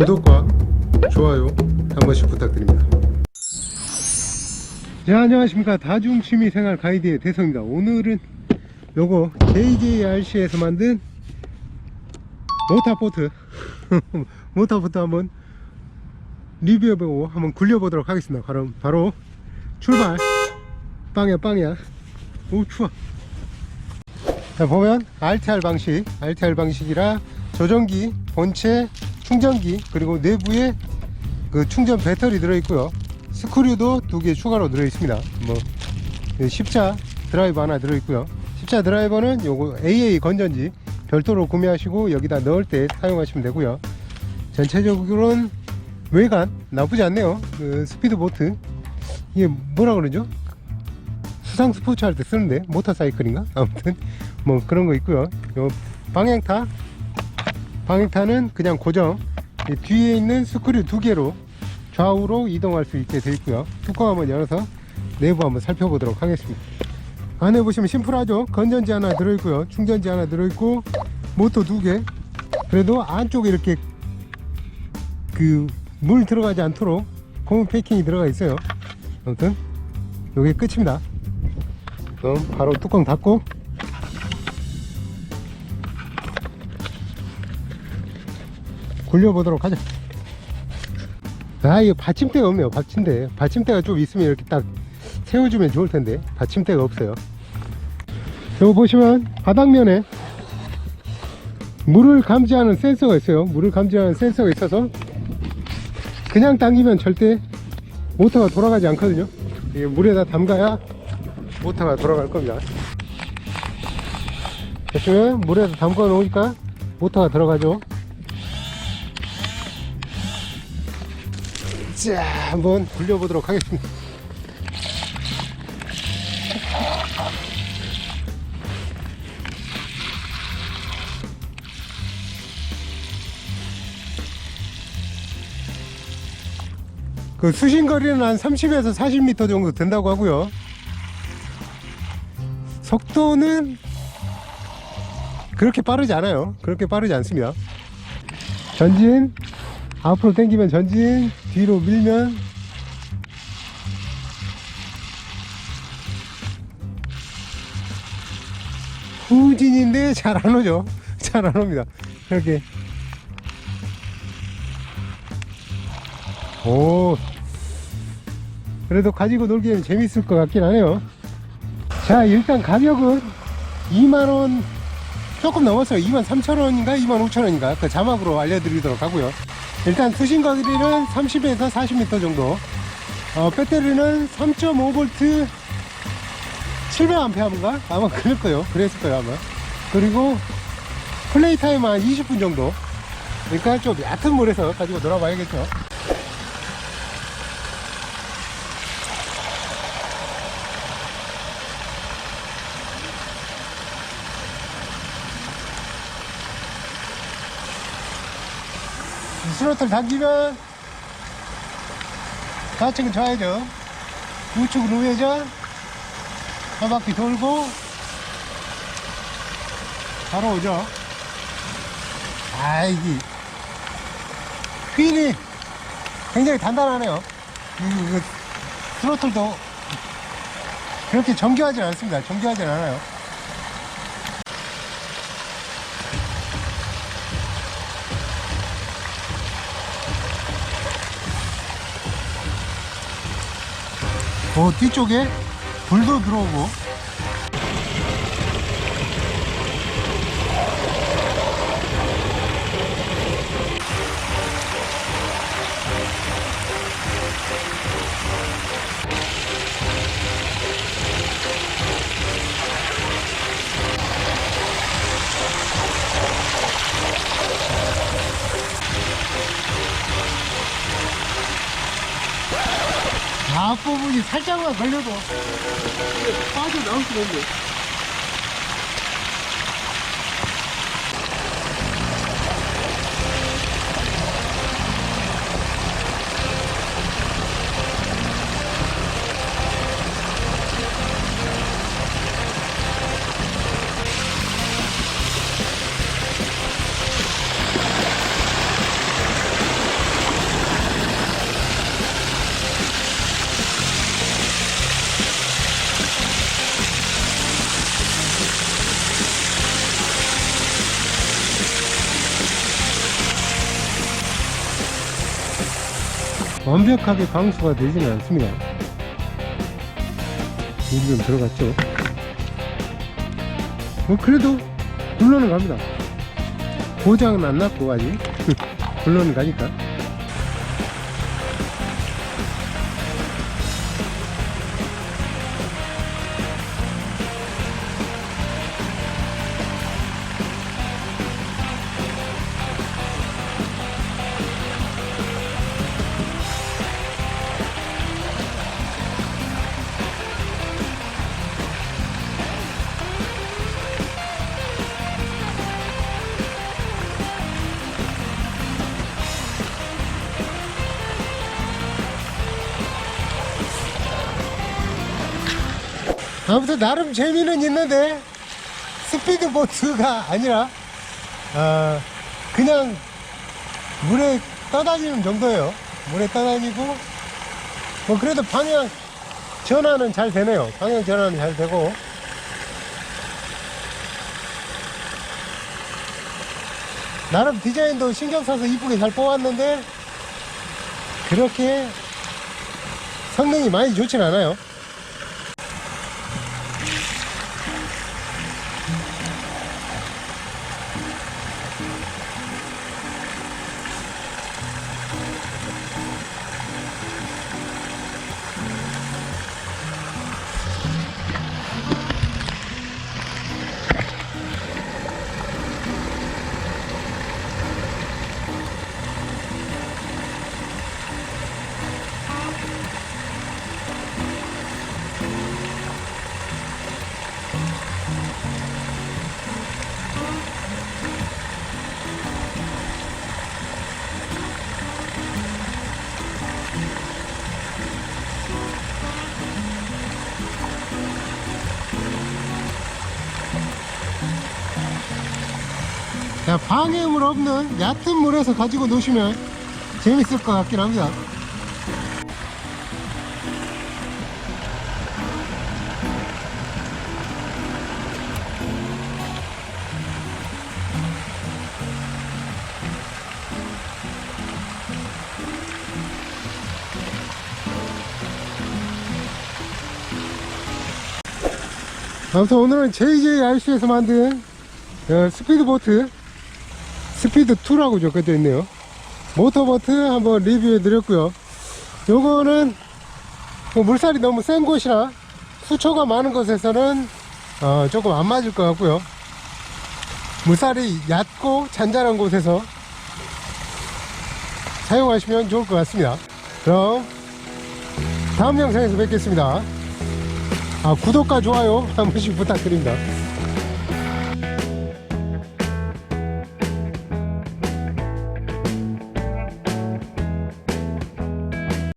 구독과 좋아요 한 번씩 부탁드립니다. 네, 안녕하십니까 다중취미생활 가이드의 대성입니다. 오늘은 요거 JJRC에서 만든 모타보트 모타보트 한번 리뷰해보고 한번 굴려보도록 하겠습니다. 그럼 바로 출발 빵이야 빵이야 오 추워 자 보면 RTR 방식 RTR 방식이라 조정기 본체 충전기 그리고 내부에 그 충전 배터리 들어있고요. 스크류도 두 개 추가로 들어있습니다. 뭐 예, 십자 드라이버 하나 들어있고요. 십자 드라이버는 요거 AA 건전지 별도로 구매하시고 여기다 넣을 때 사용하시면 되고요. 전체적으로는 외관 나쁘지 않네요. 그 스피드보트. 이게 뭐라 그러죠? 수상 스포츠 할 때 쓰는데 모터사이클인가? 아무튼 뭐 그런 거 있고요. 요 방향타 방향타는 그냥 고정. 이 뒤에 있는 스크류 두 개로 좌우로 이동할 수 있게 되어 있고요. 뚜껑 한번 열어서 내부 한번 살펴보도록 하겠습니다. 안에 보시면 심플하죠? 건전지 하나 들어있고요. 충전지 하나 들어있고 모터 두개. 그래도 안쪽에 이렇게 그 물 들어가지 않도록 고무 패킹이 들어가 있어요. 아무튼 요게 끝입니다. 그럼 바로 뚜껑 닫고 굴려보도록 하자 아 이거 받침대가 없네요 받침대. 받침대가 좀 있으면 이렇게 딱 세워주면 좋을 텐데. 받침대가 없어요. 여기 보시면 바닥면에 물을 감지하는 센서가 있어요. 물을 감지하는 센서가 있어서 그냥 당기면 절대 모터가 돌아가지 않거든요. 이게 물에다 담가야 모터가 돌아갈 겁니다. 보시면 물에다 담가 놓으니까 모터가 들어가죠 자 한번 굴려보도록 하겠습니다. 그 수신 거리는 한 30에서 40m 정도 된다고 하고요. 속도는 그렇게 빠르지 않아요. 그렇게 빠르지 않습니다. 전진 앞으로 당기면 전진 뒤로 밀면 후진인데 잘 안 오죠. 잘 안 옵니다. 이렇게. 오. 그래도 가지고 놀기에는 재밌을 것 같긴 하네요. 자 일단 가격은 2만원 조금 넘었어요. 2만 3천원인가 2만 5천원인가 그 자막으로 알려드리도록 하고요. 일단 수신 거리는 30에서 40m 정도. 어, 배터리는 3.5V 700A인가? 아마 그럴 거예요. 그랬을 거예요 아마. 그리고 플레이 타임 한 20분 정도. 그러니까 좀 얕은 물에서 가지고 놀아봐야겠죠 스로틀 당기면 좌측은 좌회전. 우측은 우회전. 한 바퀴 돌고 바로 오죠. 아 이게 휠이 굉장히 단단하네요. 스로틀도 그렇게 정교하진 않습니다. 정교하진 않아요 어, 뒤쪽에 불도 들어오고 앞부분이 살짝만 걸려도 빠져나올 수가 없네 완벽하게 방수가 되지는 않습니다. 물이 좀 들어갔죠. 뭐 그래도 굴러는 갑니다. 고장은 안 났고 아직 굴러는 가니까. 아무튼 나름 재미는 있는데 스피드보트가 아니라 아, 그냥 물에 떠다니는 정도예요. 물에 떠다니고 뭐 그래도 방향 전환은 잘 되네요. 방향 전환은 잘 되고 나름 디자인도 신경 써서 이쁘게 잘 뽑았는데 그렇게 성능이 많이 좋진 않아요. 자, 방해물 없는 얕은 물에서 가지고 노시면 재밌을 것 같긴 합니다. 아무튼 오늘은 JJRC에서 만든 어, 스피드보트 스피드 2라고 적혀져 있네요. 모터보트 한번 리뷰해 드렸고요. 요거는 뭐 물살이 너무 센 곳이나 수초가 많은 곳에서는 어, 조금 안 맞을 것 같고요. 물살이 얕고 잔잔한 곳에서 사용하시면 좋을 것 같습니다. 그럼 다음 영상에서 뵙겠습니다. 아, 구독과 좋아요 한 번씩 부탁드립니다